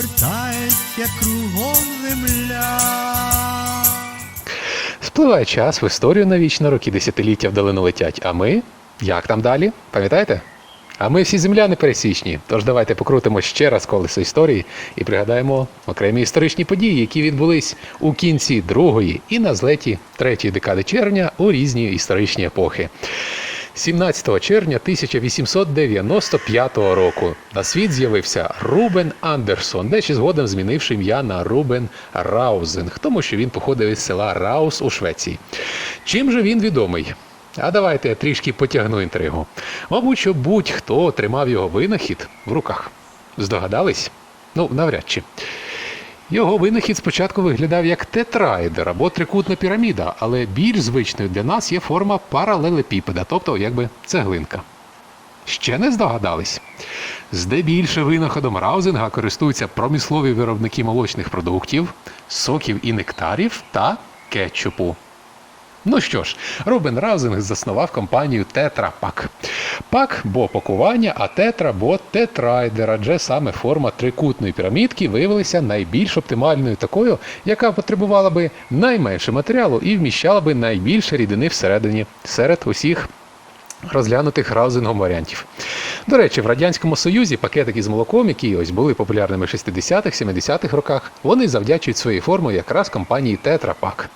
обертається кругом земля. Спливає час в історію навічно, роки десятиліття вдалину летять. А ми? Як там далі? Пам'ятаєте? А ми всі земляни пересічні. Тож давайте покрутимо ще раз колесо історії і пригадаємо окремі історичні події, які відбулись у кінці другої і на злеті третьої декади червня у різні історичні епохи. 17 червня 1895 року на світ з'явився Рубен Андерсон, дещо згодом змінивши ім'я на Рубен Раузинг, тому що він походив із села Раус у Швеції. Чим же він відомий? А давайте я трішки потягну інтригу. Мабуть, що будь-хто тримав його винахід в руках. Здогадались? Ну, навряд чи. Його винахід спочатку виглядав як тетраедер або трикутна піраміда, але більш звичною для нас є форма паралелепіпеда, тобто якби цеглинка. Ще не здогадались? Здебільше винаходом Раузинга користуються промислові виробники молочних продуктів, соків і нектарів та кетчупу. Ну що ж, Рубен Раузинг заснував компанію Pak. Пак бо пакування, а тетра бо тетрайдер, адже саме форма трикутної пірамідки виявилася найбільш оптимальною такою, яка потребувала би найменше матеріалу і вміщала би найбільше рідини всередині серед усіх розглянутих раузингом варіантів. До речі, в Радянському Союзі пакетики з молоком, які ось були популярними в 60-х, 70-х роках, вони завдячують своєю формою якраз компанії Tetra Pak.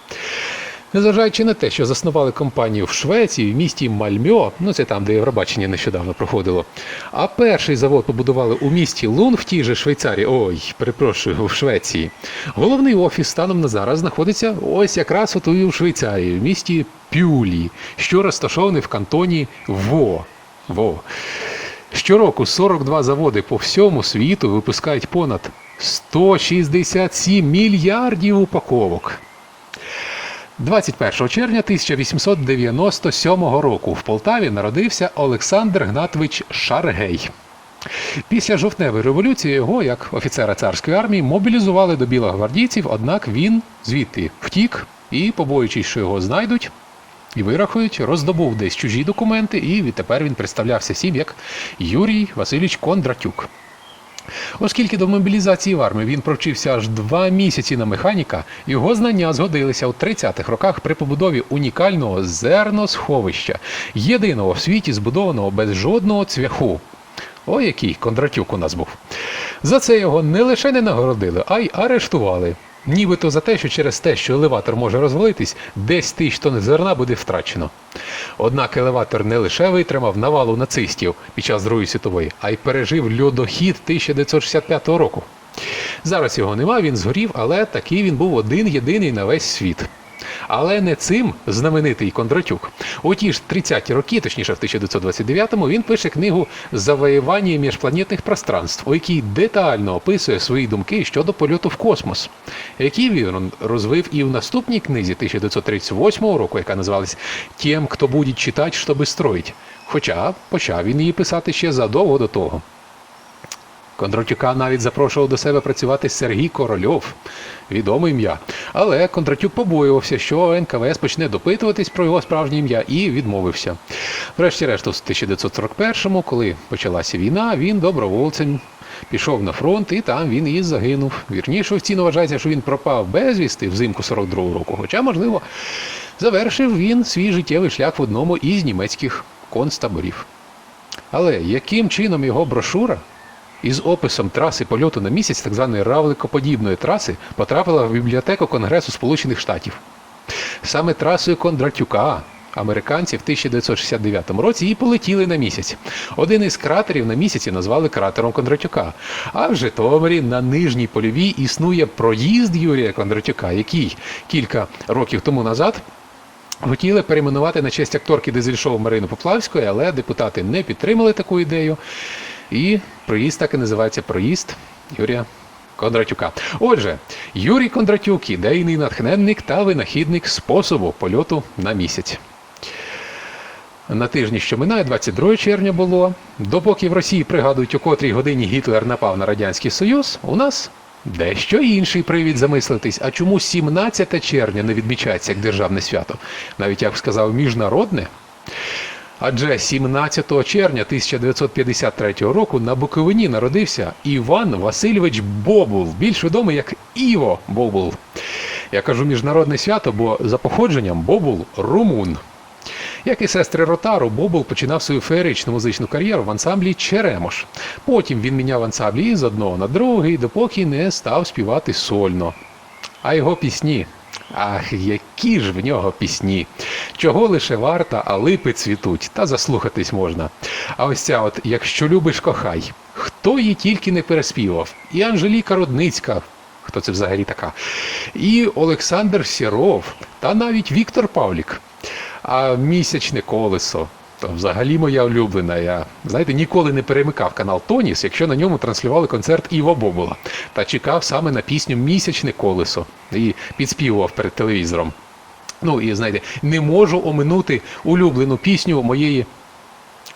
Незважаючи на те, що заснували компанію в Швеції, в місті Мальмьо, ну це там, де Євробачення нещодавно проходило. А перший завод побудували у місті Лун в тій же Швейцарії. Ой, перепрошую, в Швеції. Головний офіс станом на зараз знаходиться ось якраз от у Швейцарії, в місті Пюлі, що розташований в кантоні Во. Во. Щороку 42 заводи по всьому світу випускають понад 167 мільярдів упаковок. 21 червня 1897 року в Полтаві народився Олександр Гнатович Шаргей. Після жовтневої революції його, як офіцера царської армії, мобілізували до білогвардійців, однак він звідти втік і, побоюючись, що його знайдуть і вирахують, роздобув десь чужі документи, і відтепер він представлявся всім як Юрій Васильович Кондратюк. Оскільки до мобілізації в армії він провчився аж два місяці на механіка, його знання згодилися у 30-х роках при побудові унікального зерносховища, єдиного в світі збудованого без жодного цвяху. О, який Кондратюк у нас був. За це його не лише не нагородили, а й арештували. Нібито за те, що через те, що елеватор може розвалитись, десь тисяч тонн зерна буде втрачено. Однак елеватор не лише витримав навалу нацистів під час Другої світової, а й пережив льодохід 1965 року. Зараз його нема, він згорів, але такий він був один єдиний на весь світ. Але не цим знаменитий Кондратюк. У ті ж 30-ті роки, точніше в 1929-му, він пише книгу Завоювання міжпланетних пространств, у якій детально описує свої думки щодо польоту в космос, які він розвив і в наступній книзі 1938 року, яка називалась Тем, хто буде читати, щоб строїть. Хоча почав він її писати ще задовго до того. Кондратюка навіть запрошував до себе працювати Сергій Корольов, відоме ім'я. Але Кондратюк побоювався, що НКВС почне допитуватись про його справжнє ім'я і відмовився. Врешті-решт, у 1941-му, коли почалася війна, він добровольцем пішов на фронт, і там він і загинув. Вірніше, офіційно вважається, що він пропав безвісти взимку 42-го року. Хоча, можливо, завершив він свій життєвий шлях в одному із німецьких концтаборів. Але яким чином його брошура із описом траси польоту на місяць, так званої равликоподібної траси, потрапила в бібліотеку Конгресу Сполучених Штатів. Саме трасою Кондратюка американці в 1969 році і полетіли на місяць. Один із кратерів на місяці назвали кратером Кондратюка. А в Житомирі на нижній польовій існує проїзд Юрія Кондратюка, який кілька років тому назад Хотіли перейменувати на честь акторки дизель-шоу Марини Поплавської, але депутати не підтримали таку ідею. І проїзд так і називається проїзд Юрія Кондратюка. Отже, Юрій Кондратюк ідейний натхненник та винахідник способу польоту на місяць. На тижні, що минає, 22 червня було. Допоки в Росії пригадують, у котрій годині Гітлер напав на Радянський Союз, у нас дещо інший привід замислитись. А чому 17 червня не відмічається як державне свято? Навіть я б сказав, міжнародне. Адже 17 червня 1953 року на Буковині народився Іван Васильович Бобул, більш відомий як Іво Бобул. Я кажу міжнародне свято, бо за походженням Бобул румун. Як і сестри Ротару, Бобул починав свою феєричну музичну кар'єру в ансамблі Черемош. Потім він міняв ансамблі з одного на другий, допоки не став співати сольно. А його пісні. Ах, які ж в нього пісні. Чого лише варта, а липи цвітуть, та заслухатись можна. А ось ця от якщо любиш, кохай. Хто її тільки не переспівав? І Анжеліка Рудницька, хто це взагалі така, і Олександр Сіров, та навіть Віктор Павлік. А місячне колесо. То взагалі моя улюблена. Я знаєте, ніколи не перемикав канал Тоніс, якщо на ньому транслювали концерт Іво Бобула. Та чекав саме на пісню Місячне колесо і підспівував перед телевізором. Ну і знаєте, не можу оминути улюблену пісню моєї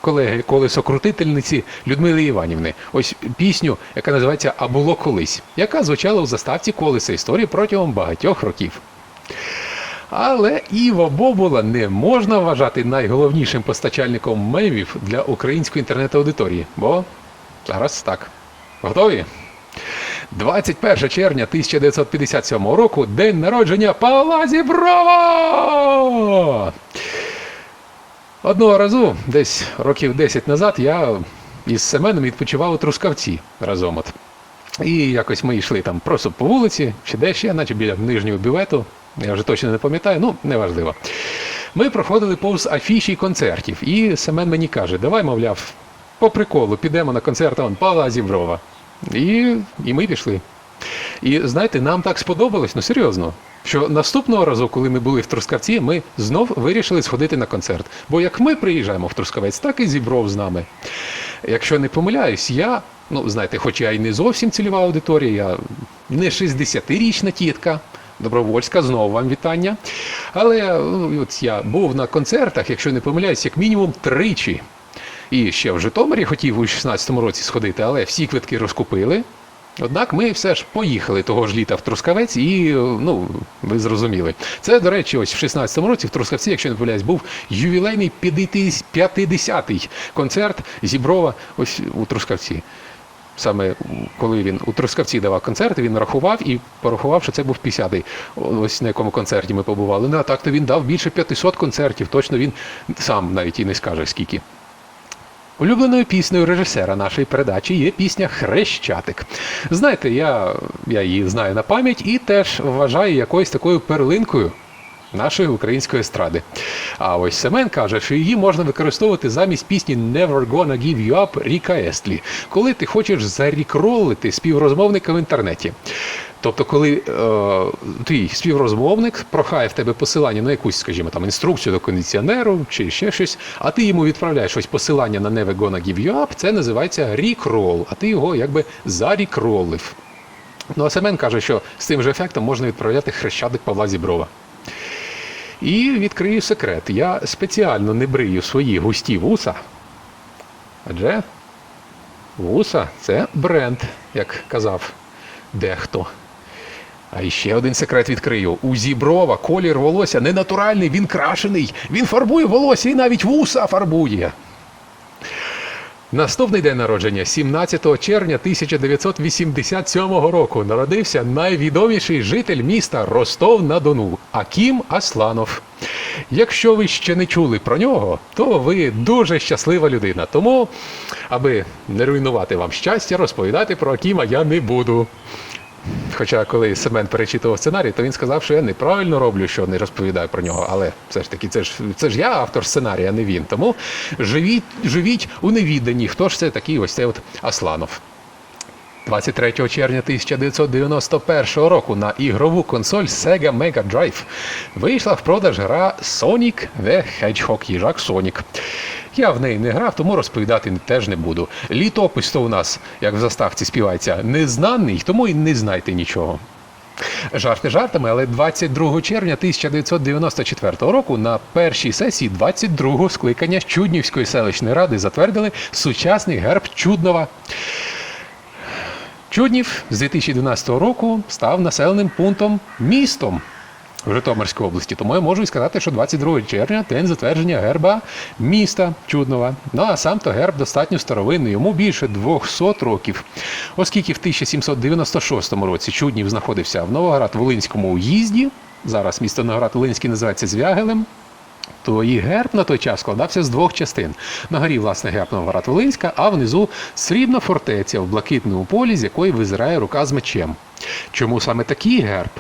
колеги колесокрутительниці Людмили Іванівни. Ось пісню, яка називається А було колись, яка звучала у заставці колеса історії протягом багатьох років. Але Іво Бобула не можна вважати найголовнішим постачальником мемів для української інтернет-аудиторії, бо зараз так. Готові? 21 червня 1957 року день народження Павла Зіброва! Одного разу, десь років 10 назад, я із Семеном відпочивав у Трускавці разом. От. І якось ми йшли там просто по вулиці, чи де ще, наче біля нижнього бювету. Я вже точно не пам'ятаю, ну неважливо. Ми проходили повз афіші концертів, і Семен мені каже: давай, мовляв, по приколу підемо на концерт он Павла Зіброва. І, і ми пішли. І знаєте, нам так сподобалось, ну серйозно, що наступного разу, коли ми були в Трускавці, ми знов вирішили сходити на концерт. Бо як ми приїжджаємо в Трускавець, так і зібров з нами. Якщо не помиляюсь, я, ну знаєте, хоч я і не зовсім цільова аудиторія, я не 60-річна тітка. Добровольська, знову вам вітання. Але ну, от я був на концертах, якщо не помиляюсь, як мінімум тричі. І ще в Житомирі хотів у 16-му році сходити, але всі квитки розкупили. Однак ми все ж поїхали того ж літа в Трускавець, і ну ви зрозуміли. Це, до речі, ось в 16-му році в Трускавці, якщо не помиляюсь, був ювілейний 50-й концерт Зіброва ось у Трускавці. Саме коли він у Трускавці давав концерти, він рахував і порахував, що це був 50-й. Ось на якому концерті ми побували. Ну а так то він дав більше 500 концертів. Точно він сам навіть і не скаже скільки. Улюбленою піснею режисера нашої передачі є пісня Хрещатик. Знаєте, я, я її знаю на пам'ять і теж вважаю якоюсь такою перлинкою нашої української естради. А ось Семен каже, що її можна використовувати замість пісні Never Gonna Give You Up Ріка Естлі, коли ти хочеш зарікролити співрозмовника в інтернеті. Тобто, коли е, твій співрозмовник прохає в тебе посилання на якусь, скажімо, там інструкцію до кондиціонеру чи ще щось, а ти йому відправляєш ось посилання на Never Gonna Give You Up, це називається рікрол, а ти його якби зарікролив. Ну а Семен каже, що з цим же ефектом можна відправляти хрещатик Павла Зіброва. І відкрию секрет. Я спеціально не брию свої густі вуса. Адже вуса це бренд, як казав дехто. А ще один секрет відкрию. У Зіброва колір волосся не натуральний, він крашений. Він фарбує волосся і навіть вуса фарбує. Наступний день народження, 17 червня 1987 року, народився найвідоміший житель міста Ростов-на-Дону Акім Асланов. Якщо ви ще не чули про нього, то ви дуже щаслива людина. Тому, аби не руйнувати вам щастя, розповідати про Акіма я не буду. Хоча, коли Семен перечитував сценарій, то він сказав, що я неправильно роблю, що не розповідаю про нього. Але все ж таки, це ж це ж я автор сценарія, а не він. Тому живіть, живіть у невіданні, хто ж це такий ось цей от Асланов. 23 червня 1991 року на ігрову консоль Sega Mega Drive вийшла в продаж гра Sonic the Hedgehog, їжак Sonic. Я в неї не грав, тому розповідати теж не буду. Літопис то у нас, як в заставці співається, незнаний, тому і не знайте нічого. Жарти жартами, але 22 червня 1994 року на першій сесії 22-го скликання Чуднівської селищної ради затвердили сучасний герб Чуднова. Чуднів з 2012 року став населеним пунктом містом в Житомирській області. Тому я можу і сказати, що 22 червня день затвердження герба міста Чуднова. Ну а сам то герб достатньо старовинний, йому більше 200 років. Оскільки в 1796 році Чуднів знаходився в Новоград-Волинському уїзді, зараз місто Новоград-Волинський називається Звягелем. То і герб на той час складався з двох частин. На горі, власне, герб Новоград-Волинська, а внизу срібна фортеця в блакитному полі, з якої визирає рука з мечем. Чому саме такий герб?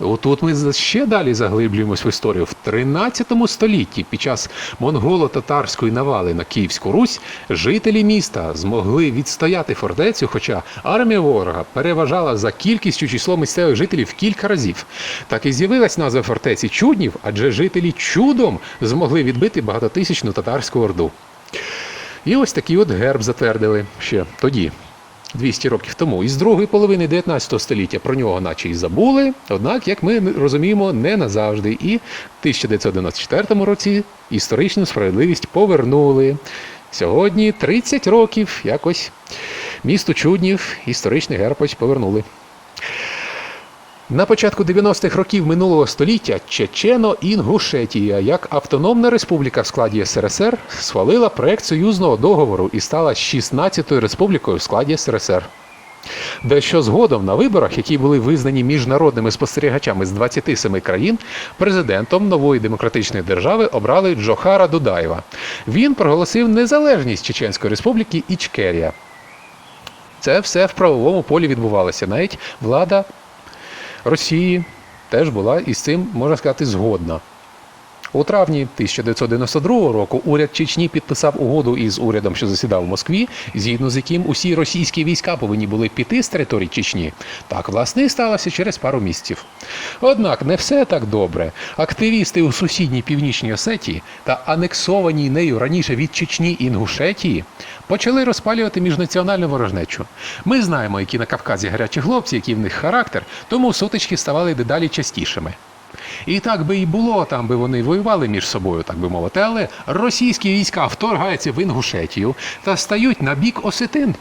Отут ми ще далі заглиблюємось в історію. В 13 столітті під час монголо-татарської навали на Київську Русь жителі міста змогли відстояти фортецю, хоча армія ворога переважала за кількістю число місцевих жителів кілька разів. Так і з'явилась назва фортеці Чуднів, адже жителі чудом змогли відбити багатотисячну татарську орду. І ось такий от герб затвердили ще тоді. 200 років тому. І з другої половини 19 століття про нього наче й забули, однак, як ми розуміємо, не назавжди. І в 1994 році історичну справедливість повернули. Сьогодні 30 років якось місту Чуднів історичний герб ось повернули. На початку 90-х років минулого століття Чечено-Інгушетія як автономна республіка в складі СРСР схвалила проект союзного договору і стала 16-ю республікою в складі СРСР. Дещо згодом на виборах, які були визнані міжнародними спостерігачами з 27 країн, президентом нової демократичної держави обрали Джохара Дудаєва. Він проголосив незалежність Чеченської республіки Ічкерія. Це все в правовому полі відбувалося. Навіть влада Росії теж була із цим, можна сказати, згодна. У травні 1992 року уряд Чечні підписав угоду із урядом, що засідав у Москві, згідно з яким усі російські війська повинні були піти з території Чечні. Так, власне, і сталося через пару місяців. Однак не все так добре. Активісти у сусідній північній Осетії та анексованій нею раніше від Чечні Інгушетії почали розпалювати міжнаціональну ворожнечу. Ми знаємо, які на Кавказі гарячі хлопці, який в них характер, тому сутички ставали дедалі частішими. І так би і було, там би вони воювали між собою, так би мовити, але російські війська вторгаються в Інгушетію та стають на бік осетин.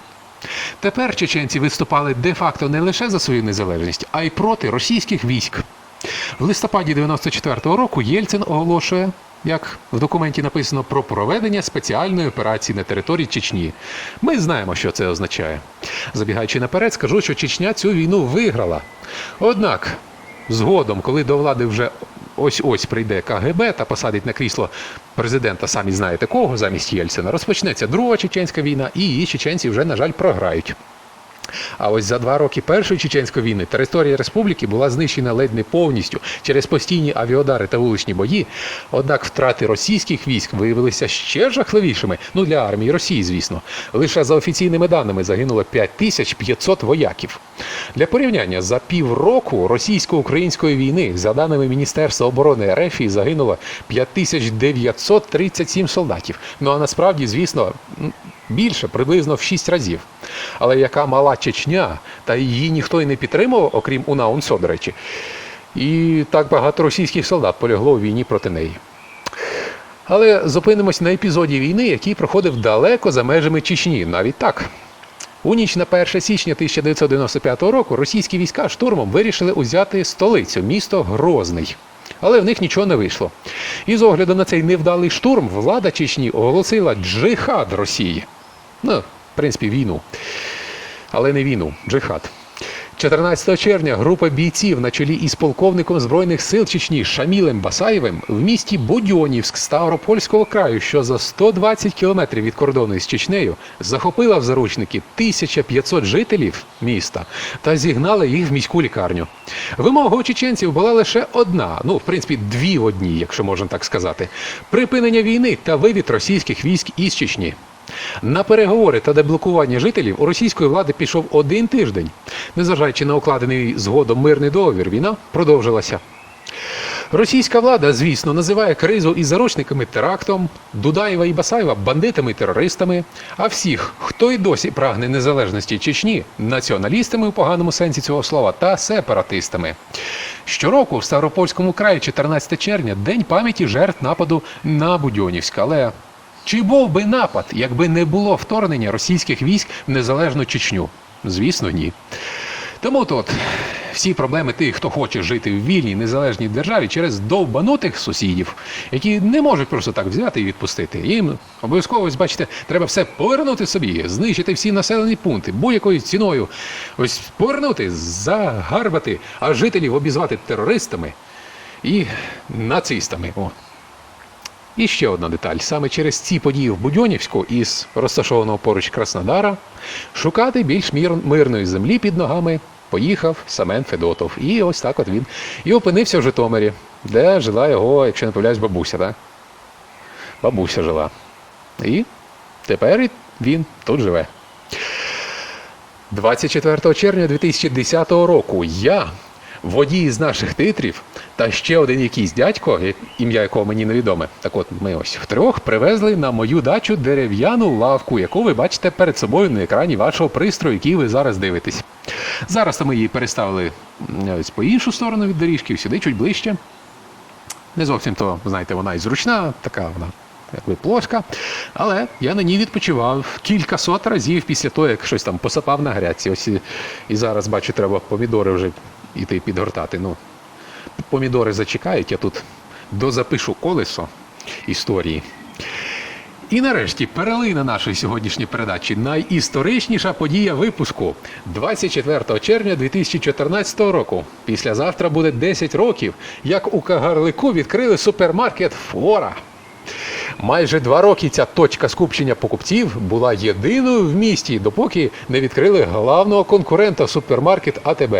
Тепер чеченці виступали де-факто не лише за свою незалежність, а й проти російських військ. В листопаді 94-го року Єльцин оголошує, як в документі написано, про проведення спеціальної операції на території Чечні. Ми знаємо, що це означає. Забігаючи наперед, скажу, що Чечня цю війну виграла. Однак, згодом, коли до влади вже ось-ось прийде КГБ та посадить на крісло президента, самі знаєте кого, замість Єльцина, розпочнеться друга чеченська війна, і її чеченці вже, на жаль, програють. А ось за два роки Першої чеченської війни територія республіки була знищена ледь не повністю через постійні авіадари та вуличні бої. Однак втрати російських військ виявилися ще жахливішими. Ну для армії Росії, звісно. Лише за офіційними даними загинуло 5500 вояків. Для порівняння за півроку російсько-української війни, за даними Міністерства оборони РФ, загинуло 5937 солдатів. Ну а насправді, звісно, більше, приблизно в 6 разів. Але яка мала Чечня, та її ніхто й не підтримував, окрім УНА УНСО, до речі. І так багато російських солдат полягло у війні проти неї. Але зупинимось на епізоді війни, який проходив далеко за межами Чечні, навіть так. У ніч на 1 січня 1995 року російські війська штурмом вирішили узяти столицю, місто Грозний. Але в них нічого не вийшло. І з огляду на цей невдалий штурм, влада Чечні оголосила джихад Росії. Ну, принципі, війну. Але не війну, джихад. 14 червня група бійців на чолі із полковником Збройних сил Чечні Шамілем Басаєвим в місті Будьонівськ Ставропольського краю, що за 120 кілометрів від кордону із Чечнею, захопила в заручники 1500 жителів міста та зігнала їх в міську лікарню. Вимога у чеченців була лише одна, ну в принципі дві в одній, якщо можна так сказати: припинення війни та вивід російських військ із Чечні. На переговори та деблокування жителів у російської влади пішов один тиждень. Незважаючи на укладений згодом мирний договір, війна продовжилася. Російська влада, звісно, називає кризу із заручниками терактом, Дудаєва і Басаєва бандитами і терористами, а всіх, хто й досі прагне незалежності Чечні, націоналістами у поганому сенсі цього слова та сепаратистами. Щороку в Ставропольському краї, 14 червня, день пам'яті жертв нападу на Будьонівськ. Але чи був би напад, якби не було вторгнення російських військ в незалежну Чечню? Звісно, ні. Тому тут всі проблеми тих, хто хоче жити в вільній незалежній державі через довбанутих сусідів, які не можуть просто так взяти і відпустити. Їм обов'язково, бачите, треба все повернути собі, знищити всі населені пункти будь-якою ціною. Ось повернути, загарбати, а жителів обізвати терористами і нацистами. О. І ще одна деталь. Саме через ці події в Будьонівську із розташованого поруч Краснодара шукати більш мирної землі під ногами поїхав Семен Федотов. І ось так от він і опинився в Житомирі, де жила його, якщо не помиляюсь, бабуся, так? Бабуся жила. І тепер він тут живе. 24 червня 2010 року я, водій з наших титрів, та ще один якийсь дядько, ім'я якого мені невідоме. Так от ми ось втрьох привезли на мою дачу дерев'яну лавку, яку ви бачите перед собою на екрані вашого пристрою, який ви зараз дивитесь. Зараз ми її переставили ось по іншу сторону від доріжки, сюди чуть ближче. Не зовсім то, знаєте, вона і зручна, така вона якби плоска. Але я на ній відпочивав кількасот разів після того, як щось там посапав на грядці. Ось і, і зараз бачу, треба помідори вже йти підгортати. Ну, помідори зачекають, я тут дозапишу колесо історії. І нарешті перелина нашої сьогоднішньої передачі найісторичніша подія випуску 24 червня 2014 року. Післязавтра буде 10 років, як у Кагарлику відкрили супермаркет Флора. Майже два роки ця точка скупчення покупців була єдиною в місті, допоки не відкрили главного конкурента супермаркет АТБ.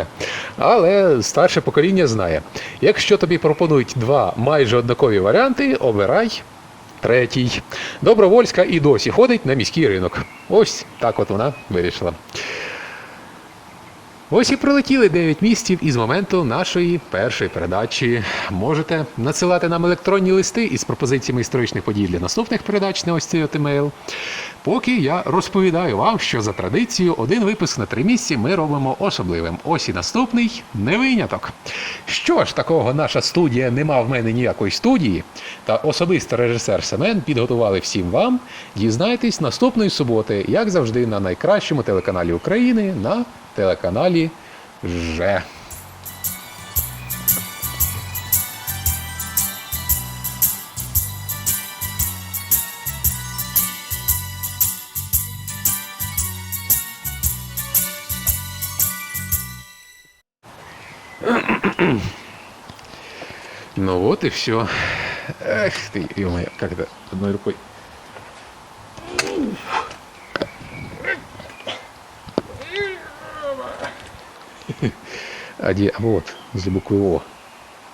Але старше покоління знає: якщо тобі пропонують два майже однакові варіанти, обирай третій. Добровольська і досі ходить на міський ринок. Ось так от вона вирішила. Ось і пролетіли 9 місяців із моменту нашої першої передачі. Можете надсилати нам електронні листи із пропозиціями історичних подій для наступних передач на ось цей от емейл. Поки я розповідаю вам, що за традицією один випуск на три місяці ми робимо особливим. Ось і наступний не виняток. Що ж такого наша студія нема в мене ніякої студії, та особисто режисер Семен підготували всім вам. Дізнайтесь наступної суботи, як завжди, на найкращому телеканалі України на телеканалі Ж. Ну вот и все. Эх ты, ё как это одной рукой. А вот, для буквы О.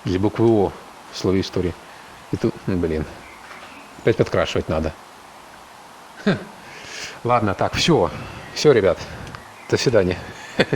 Для буквы О в слове истории. И тут, блин, опять подкрашивать надо. Хм. Ладно, так, все. Все, ребят. До свидания.